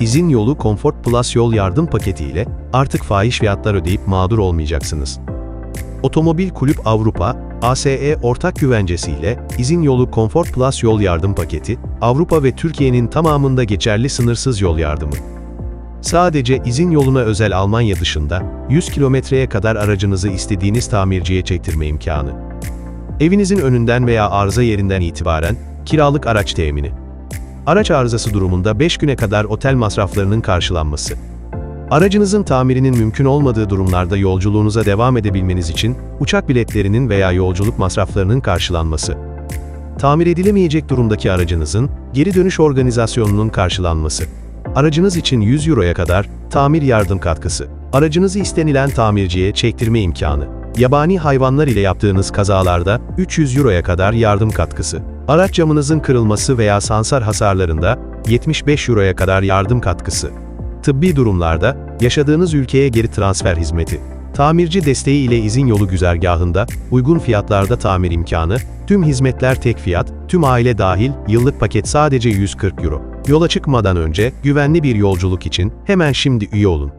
İzin yolu Comfort Plus yol yardım paketi ile artık fahiş fiyatlar ödeyip mağdur olmayacaksınız. Otomobil Kulüp Avrupa, ASE ortak güvencesiyle İzin Yolu Comfort Plus yol yardım paketi, Avrupa ve Türkiye'nin tamamında geçerli sınırsız yol yardımı. Sadece izin yoluna özel Almanya dışında 100 kilometreye kadar aracınızı istediğiniz tamirciye çektirme imkanı. Evinizin önünden veya arıza yerinden itibaren kiralık araç temini. Araç arızası durumunda 5 güne kadar otel masraflarının karşılanması. Aracınızın tamirinin mümkün olmadığı durumlarda yolculuğunuza devam edebilmeniz için uçak biletlerinin veya yolculuk masraflarının karşılanması. Tamir edilemeyecek durumdaki aracınızın geri dönüş organizasyonunun karşılanması. Aracınız için 100 euroya kadar tamir yardım katkısı. Aracınızı istenilen tamirciye çektirme imkanı. Yabani hayvanlar ile yaptığınız kazalarda 300 euroya kadar yardım katkısı. Araç camınızın kırılması veya sansar hasarlarında 75 euroya kadar yardım katkısı. Tıbbi durumlarda yaşadığınız ülkeye geri transfer hizmeti. Tamirci desteği ile izin yolu güzergahında uygun fiyatlarda tamir imkanı, tüm hizmetler tek fiyat, tüm aile dahil, yıllık paket sadece 140 euro. Yola çıkmadan önce güvenli bir yolculuk için hemen şimdi üye olun.